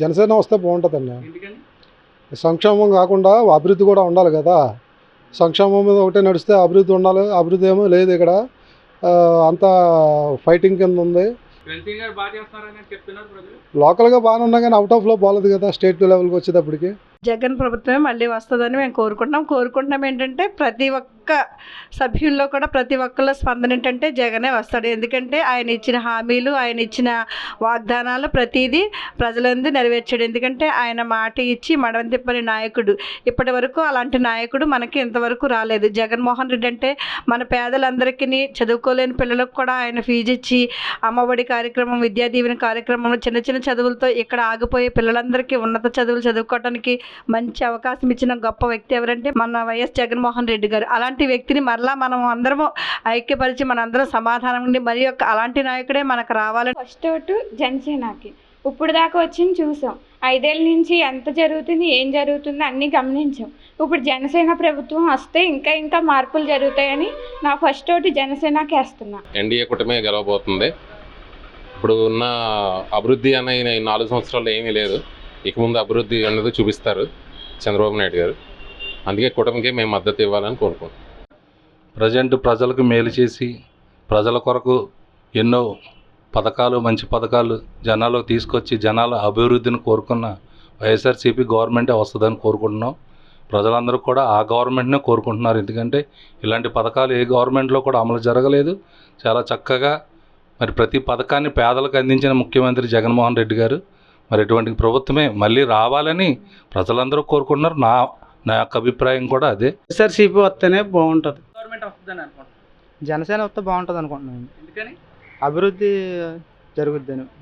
జనసేన వస్తే బాగుంటుందండి. ఎందుకని? సంక్షేమం కాకుండా అభివృద్ధి కూడా ఉండాలి కదా. సంక్షేమం మీద ఒకటే నడిస్తే అభివృద్ధి ఉండాలి అభివృద్ధి ఏమో లేదు ఇక్కడ. అంతా ఫైటింగ్ కింద ఉంది. బాగా లోకల్గా బాగానే ఉన్నా కానీ అవుట్ ఆఫ్లో బాగాలేదు కదా స్టేట్ లెవెల్కి వచ్చేటప్పటికి. జగన్ ప్రభుత్వమే మళ్ళీ వస్తుందని మేము కోరుకుంటున్నాం. కోరుకుంటున్నాం ఏంటంటే ప్రతి ఒక్క ఒక్క సభ్యుల్లో కూడా ప్రతి ఒక్కళ్ళ స్పందన ఏంటంటే జగనే వస్తాడు. ఎందుకంటే ఆయన ఇచ్చిన హామీలు ఆయన ఇచ్చిన వాగ్దానాలు ప్రతిదీ ప్రజలందు నెరవేర్చాడు. ఎందుకంటే ఆయన మాట ఇచ్చి మడమ తిప్పని నాయకుడు. ఇప్పటి వరకు అలాంటి నాయకుడు మనకి ఇంతవరకు రాలేదు. జగన్మోహన్ రెడ్డి అంటే మన పేదలందరికీ చదువుకోలేని పిల్లలకు కూడా ఆయన ఫీజు ఇచ్చి అమ్మఒడి కార్యక్రమం విద్యా దీవెన కార్యక్రమం చిన్న చిన్న చదువులతో ఇక్కడ ఆగిపోయే పిల్లలందరికీ ఉన్నత చదువులు చదువుకోవడానికి మంచి అవకాశం ఇచ్చిన గొప్ప వ్యక్తి ఎవరంటే మన వైఎస్ జగన్మోహన్ రెడ్డి గారు. అలాంటి వ్యక్తిని మరలా మనం అందరము ఐక్యపరిచి మనందరం సమాధానం ఉండి మరి యొక్క అలాంటి నాయకుడే మనకు రావాలని ఫస్ట్ ఓటు జనసేనకి. ఇప్పుడు దాకా వచ్చింది చూసాం. ఐదేళ్ళ నుంచి ఎంత జరుగుతుంది ఏం జరుగుతుందో అన్నీ గమనించాం. ఇప్పుడు జనసేన ప్రభుత్వం వస్తే ఇంకా ఇంకా మార్పులు జరుగుతాయని నా ఫస్ట్ ఓటు జనసేనకి వేస్తున్నా. ఎన్డీఏ కూటమే గెలవబోతుంది. ఇప్పుడు ఉన్న అభివృద్ధి అనే ఈ నాలుగు సంవత్సరాలు ఏమీ లేదు. ఇక ముందు అభివృద్ధి అనేది చూపిస్తారు చంద్రబాబు నాయుడు గారు. అందుకే కూటమికే మేము మద్దతు ఇవ్వాలని కోరుకుంటున్నాం. ప్రజెంట్ ప్రజలకు మేలు చేసి ప్రజల కొరకు ఎన్నో పథకాలు మంచి పథకాలు జనాలకు తీసుకొచ్చి జనాల అభివృద్ధిని కోరుకున్న వైఎస్ఆర్సీపీ గవర్నమెంటే వస్తుందని కోరుకుంటున్నాం. ప్రజలందరూ కూడా ఆ గవర్నమెంట్నే కోరుకుంటున్నారు. ఎందుకంటే ఇలాంటి పథకాలు ఏ గవర్నమెంట్లో కూడా అమలు జరగలేదు. చాలా చక్కగా మరి ప్రతి పథకాన్ని పేదలకు అందించిన ముఖ్యమంత్రి జగన్మోహన్ రెడ్డి గారు మరి ఇటువంటి ప్రభుత్వమే మళ్ళీ రావాలని ప్రజలందరూ కోరుకుంటున్నారు. నా నా యొక్క అభిప్రాయం కూడా అదే. ఎస్ఆర్సీపీ వస్తేనే బాగుంటుంది. వస్తుందని అనుకుంటున్నారు జనసేన వస్తే బాగుంటుంది అనుకుంటున్నాను ఎందుకని? అభివృద్ధి జరుగుద్దని.